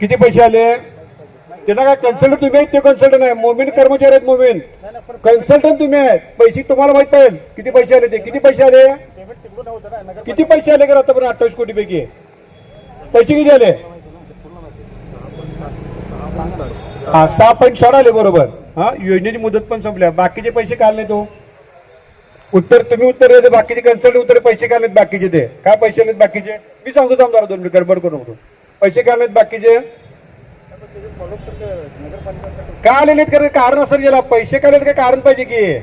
किती पैसे आले? त्याला काय कन्सल्टंट तुम्ही आहेत? ते कन्सल्टंट आहे. मोमीन कर्मचारी आहेत मोमीन कन्सल्टंट तुम्ही आहेत. पैसे तुम्हाला माहीत आहे किती पैसे आले ते? किती पैसे आले? किती पैसे आले का आतापर्यंत? अठ्ठावीस कोटी पैकी पैसे किती आले? हा सहा पॉईंट सोळा आले बरोबर. हा योजनेची मुदत पण संपल्या बाकीचे पैसे काल नाही तो. उत्तर तुम्ही उत्तर बाकीचे कन्सल्ट उत्तर पैसे काढलेत नाहीत बाकीचे ते. काय पैसे आलेत बाकीचे? मी सांगतो थांब जरा दोन मिनिट. गडबड करू नको. पैसे काय आलेत बाकीचे? का आलेले नाहीत कारण कारण असं गेला. पैसे काय नाहीत काय कारण पाहिजे की.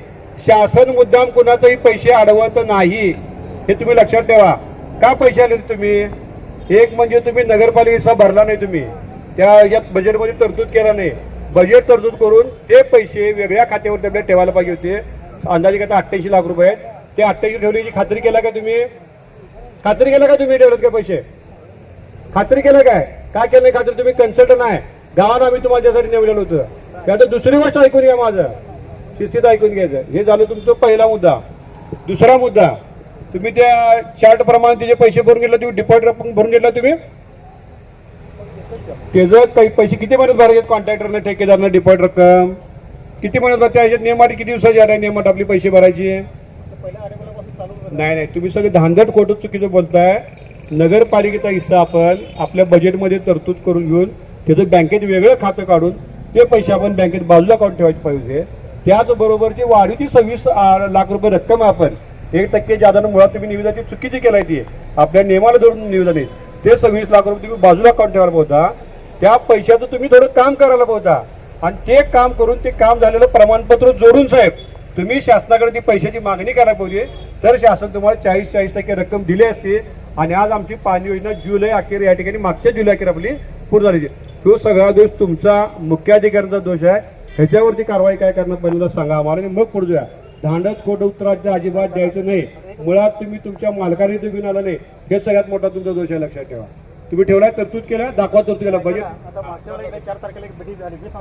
शासन मुद्दाम कुणाचंही पैसे अडवत नाही. हे तुम्ही लक्षात ठेवा. का पैसे आले तुम्ही? एक म्हणजे तुम्ही नगरपालिकेचा भरला नाही तुम्ही. त्या या बजेटमध्ये तरतूद केला नाही. बजेट तरतूद करून ते पैसे वेगळ्या खात्यावर आपल्याला ठेवायला पाहिजे होते. अंदाजे काय अठ्ठ्याऐंशी लाख रुपये आहेत. ते अठ्ठ्याऐंशी ठेवण्याची खात्री केला का तुम्ही? खात्री केला का तुम्ही ठेवलेत का पैसे? खात्री केलं काय? काय केलं खात्री? तुम्ही कन्सल्टंट आहे. गावात आम्ही तुम्हाला निवडलेलं होतं. ते आता दुसरी गोष्ट ऐकून घ्या माझं. शिस्तीत ऐकून घ्यायचं. हे झालं तुमचं पहिला मुद्दा. दुसरा मुद्दा. तुम्ही त्या चार्ट प्रमाणे त्याचे पैसे भरून घेतला तुम्ही डिपॉझिट रक्कम भरून घेतला तुम्ही? त्याचं काही पैसे किती महिन्यात भरायचे कॉन्ट्रॅक्टरने ठेकेदारनं डिपॉझिट रक्कम? किती महिन्यात भरते? ह्याच्यात नियमाटी किती दिवसाची आहे? नियमात आपली पैसे भरायची. नाही नाही. तुम्ही सगळे धांदट खोटं चुकीचं बोलताय. नगरपालिकेचा हिस्सा आपण आपल्या बजेटमध्ये तरतूद करून घेऊन त्याचं बँकेत वेगळं खातं काढून ते पैसे आपण बँकेत बाजूला काढून ठेवायचे पाहिजे. त्याचबरोबर त्याचबरोबरची वाढीची सव्वीस लाख रुपये रक्कम आपण एक टक्के जादानं मुळात तुम्ही निविदाची चुकीची केलाय ती आपल्या नियमाला धरून निविदा नाही ते सव्वीस लाख रुपये तुम्ही बाजूला काढून ठेवायला पाहता. त्या पैशाचं तुम्ही थोडं काम करायला पाहता. आणि ते काम करून ते काम झालेलं प्रमाणपत्र जोडून साहेब तुम्ही शासनाकडे ती पैशाची मागणी करायला पाहिजे. तर शासन तुम्हाला चाळीस चाळीस टक्के रक्कम दिली असते आणि आज आमची पाणी योजना जुलै अखेर या ठिकाणी मागच्या जुलै अखेर आपली पूर्ण झाली. तो सगळा दोष तुमचा मुख्याधिकाऱ्यांचा दोष आहे. ह्याच्यावरती कारवाई काय करणार पहिल्यांदा सांगा आम्हाला आणि मग पुढे जाऊया. धांडत खोट उत्तरात अजिबात द्यायचं नाही. मुळात तुम्ही तुमच्या मालकाने इथे घेऊन आला नाही. हे सगळ्यात मोठा तुमचा दोष आहे लक्षात ठेवा. तुम्ही ठेवलाय तरतूद केला दाखवा तरतूद केला बजेट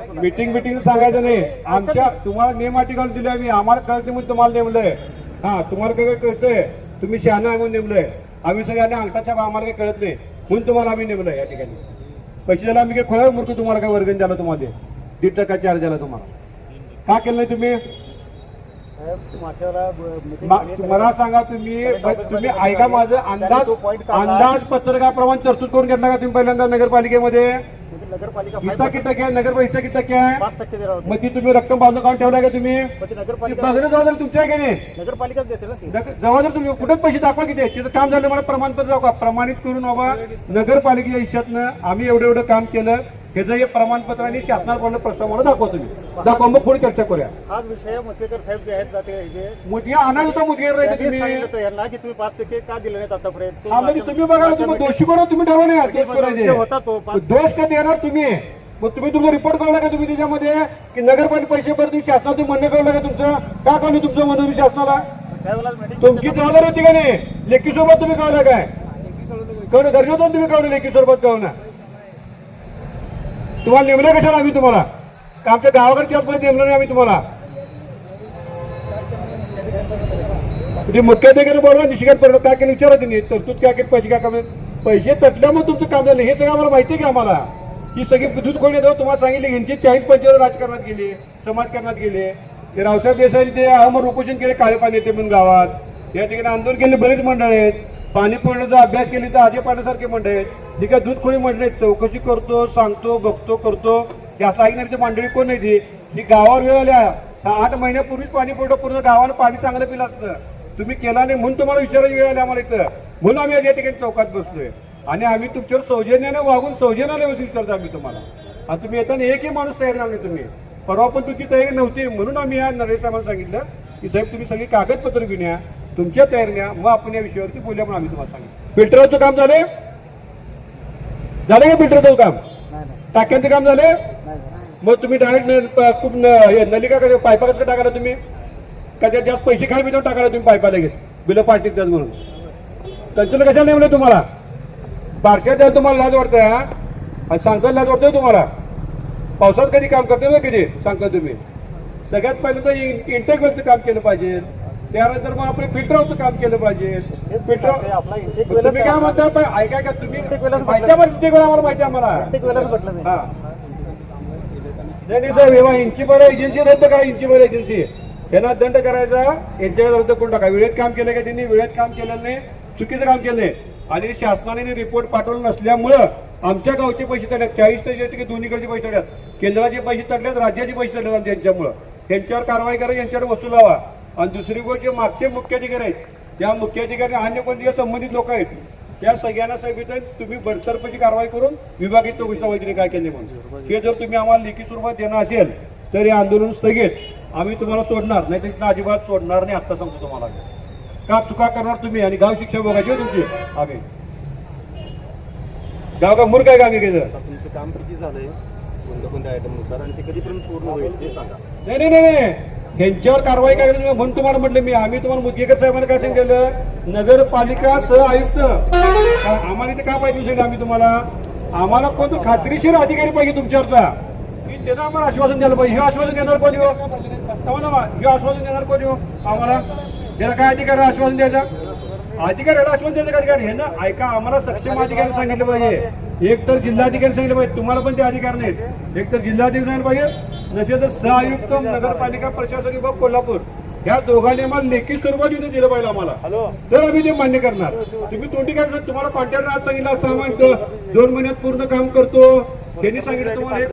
एक मिटिंग. मीटिंग सांगायचं नाही. आमच्या तुम्हाला नेम अटी घालून दिली आम्ही आम्हाला कळते म्हणून तुम्हाला नेमलंय. हा तुम्हाला काय कळतंय? तुम्ही शहाणा म्हणून नेमलंय. आम्ही सगळ्यांना अंगठाच्या आम्हाला काही कळत नाही. म्हणून तुम्हाला आम्ही नेमलंय या ठिकाणी. पैसे द्यायला आम्ही काय खोळ्यावर मूर्ख तुम्हाला काय वर्गण द्याला तुम्हाला दीड टक्का चार्ज द्याला तुम्हाला. का केलं नाही तुम्ही? झाली. मला सांगा तुम्ही तुम्ही ऐका माझं. अंदाज. अंदाज पत्रकाप्रमाणे तरतूद करून घेतला का तुम्ही पहिल्यांदा नगरपालिकेमध्ये? नगरपालिका हिस्सा किती टक्के आहे नगर हिस्सा किती टक्के आहे. पाच टक्के देणार मग ती तुम्ही रक्कम बाजूला काढून ठेवलाय का तुम्ही? ती नगरपालिका जबाबदारी तुमची आहे की नाही? नगरपालिकाच देते ना ती. नग- जबाबदारी तुम्ही कुठेच पैसे दाखवा किती? तिथं काम झालं मला प्रमाणपत्र दाखवा. प्रमाणित करून बाबा नगरपालिकेच्या हिश्यातनं आम्ही एवढं एवढं काम केलं. ह्याचं हे प्रमाणपत्र आणि शासनाकडनं प्रस्ताव मला दाखवा तुम्ही. दाखवा मग पुढे चर्चा करूया. हाच विषय मुसळेकर साहेब जे आहेत ना ते जे मुदगी आणायला होता मुदगी राहायचं त्यांनी तुम्ही. सांगितलं होतं यांना की तुम्ही पाच टक्के का दिले नाहीत आतापर्यंत? हा, म्हणजे तुम्ही बघा ना, तुम्ही दोषी कोण तुम्ही नाही दोष विषय होता तो करायचे पाच- दोष का देणार तुम्ही? मग तुम्ही तुमचा रिपोर्ट काढला का तुम्ही त्याच्यामध्ये? की नगरपालिका पैसे भर तुम्ही शासनात तुम्ही म्हणणं कळलं का तुमचं? का काढलं तुमचं म्हणणं तुम्ही शासनाला त्यावेळेला meeting तुमची जबाबदारी होती का नाही? लेखी सोबत तुम्ही कळलं काय? कळलं होतं तुम्ही कळलं लेखी सोबत कळणं तुम्हाला नेमलं कशाला आम्ही तुम्हाला? का आमच्या गावाकडच्या पण नेमलं नाही आम्ही तुम्हाला? म्हणजे ते मुख्याधिकारी बरोबर निशिकात पडलं काय केलं विचारा त्यांनी. तरतूद काय केली पैसे काय कमी पैसे तटल्यामुळे तुमचं काम झालं. हे सगळं आम्हाला माहिती आहे का आम्हाला? ही सगळी दूध कोणी देऊ तुम्हाला सांगितले यांची चाळीस पंचवीस राजकारणात गेले समाजकारणात गेले. ते रावसाहेब देसाई ते अहमद उपोषण केले काळे पाणी येते म्हणून गावात. या ठिकाणी आंदोलन केले बरेच मंडळ आहेत. पाणी पुरवण्याचा अभ्यास केली तर अजय पाण्यासारखे म्हणले आहेत. ठीक आहे दूध कोणी मंडळ चौकशी करतो सांगतो बघतो करतो. जास्त ऐकणारी मांडळी कोण नाही ती? ही गावावर वेळ आल्या. सहा आठ महिन्यापूर्वीच पाणी पुरवठा पूर्ण गावानं पाणी चांगलं पिलं असतं. तुम्ही केला नाही म्हणून तुम्हाला विचारायची वेळ आली आम्हाला इथं. म्हणून आम्ही आज या ठिकाणी चौकात बसलोय. आणि आम्ही तुमच्यावर सौजन्याने वागून सौजन्याने वसूल करतो आम्ही तुम्हाला. आणि तुम्ही येताना एकही माणूस तयार झाला नाही तुम्ही. परवा पण तुमची तयारी नव्हती. म्हणून आम्ही या नरेश साहेबांना सांगितलं की साहेब तुम्ही सगळी कागदपत्र घेऊन या. तुमच्या तयारीने मग आपण या विषयावरती बोलूया पण आम्ही तुम्हाला सांगितलं. फिल्टरचं काम झाले झालं का फिल्टरचं काम? नाही नाही. टाक्यांचं काम झाले नाही नाही. मग तुम्ही डायरेक्ट खूप हे नलिका कसं पायपा कसं टाकायला तुम्ही? का त्यात जास्त पैसे खाय बिना टाकायला तुम्ही पायपा लगेच? बिलं पार्टी त्यात म्हणून. त्यांचं कशाला नेमलं तुम्हाला? बारशात द्यायला तुम्हाला लाज वाटतं हा? आणि सांगता लाज वाटतंय तुम्हाला? पावसात कधी काम करते ना कधी? सांगता तुम्ही. सगळ्यात पहिलं तर इंटेकवरचं काम केलं पाहिजे. त्यानंतर मग आपण फिल्टरचं काम केलं पाहिजे. intake तुम्ही काय म्हणता ऐका का तुम्ही? माहिती वेळा आम्हाला. माहिती आम्हाला हा. नाही साहेब हेवा इंची बरं एजन्सी रद्द करा इंची बरं एजन्सी त्यांना दंड करायचा यांच्यावर रद्द करून टाका. वेळेत काम केलं का त्यांनी? वेळेत काम केलं नाही चुकीचं काम केलं आणि शासनाने रिपोर्ट पाठवला नसल्यामुळं आमच्या गावचे पैसे तडल्यात. चाळीस ते टक्के दोन्हीकडचे पैसे तडल्यात. केंद्राचे पैसे तडल्यात राज्याचे पैसे तडल्यात त्यांच्यामुळं त्यांच्यावर कारवाई करा यांच्यावर वसुलावा आणि दुसरी गोष्ट जे मागचे मुख्याधिकारी आहेत त्या मुख्याधिकारी अन्य कोणते संबंधित लोक आहेत त्या सगळ्यांना इथं तुम्ही बडतर्फची कारवाई करून विभागीय चौकशी वगैरे काय केले म्हणून. हे जर तुम्ही आम्हाला लेखी स्वरूपात देणं असेल तर हे आंदोलन स्थगित. आम्ही तुम्हाला सोडणार नाही तर अजिबात सोडणार नाही आता सांगतो तुम्हाला. का चुका करणार तुम्ही आणि गाव शिक्षा हो तुमची? आम्ही. गाव का मूर्ख आहे का आम्ही तुमचं काम किती झालंय? कोणत्या कोणत्या आयटमनुसार आणि ते कधीपर्यंत पूर्ण होईल ते सांगा. नाही नाही नाही. त्यांच्यावर ह्यांच्यावर कारवाई काय केली म्हणून तुम्हाला म्हटलं मी. आम्ही तुम्हाला मुदगेकर साहेबांना काय सांगितलं नगरपालिका सह आयुक्त. आम्हाला इथे का पाहिजे सांगितलं आम्ही तुम्हाला? आम्हाला कोणतं खात्रीशीर अधिकारी पाहिजे तुमच्यावरचा? की त्यांना आम्हाला आश्वासन द्यायला पाहिजे. हे आश्वासन देणार कोणी हो? हे आश्वासन देणार कोणी हो? आम्हाला? त्याला काय अधिकार आहे आश्वासन द्यायचा? अधिकाऱ्याला आश्वासन द्यायचं का हे ना ऐका आम्हाला सक्षम अधिकारी सांगितलं पाहिजे. एक तर जिल्हाधिकारी सांगितलं पाहिजे. तुम्हाला पण ते अधिकार नाहीत. एक तर जिल्हाधिकारी सांगितलं पाहिजे. नसेल तर सहआयुक्त नगरपालिका प्रशासन विभाग कोल्हापूर ह्या दोघांनी आम्हाला लेखी स्वरूपात इथे दिलं पाहिजे आम्हाला. हॅलो. तर आम्ही ते मान्य करणार तुम्ही तोंडी काय तुम्हाला कॉन्ट्रॅक्टर आज सांगितलं असं दोन महिन्यात पूर्ण काम करतो. त्यांनी सांगितलं तुम्हाला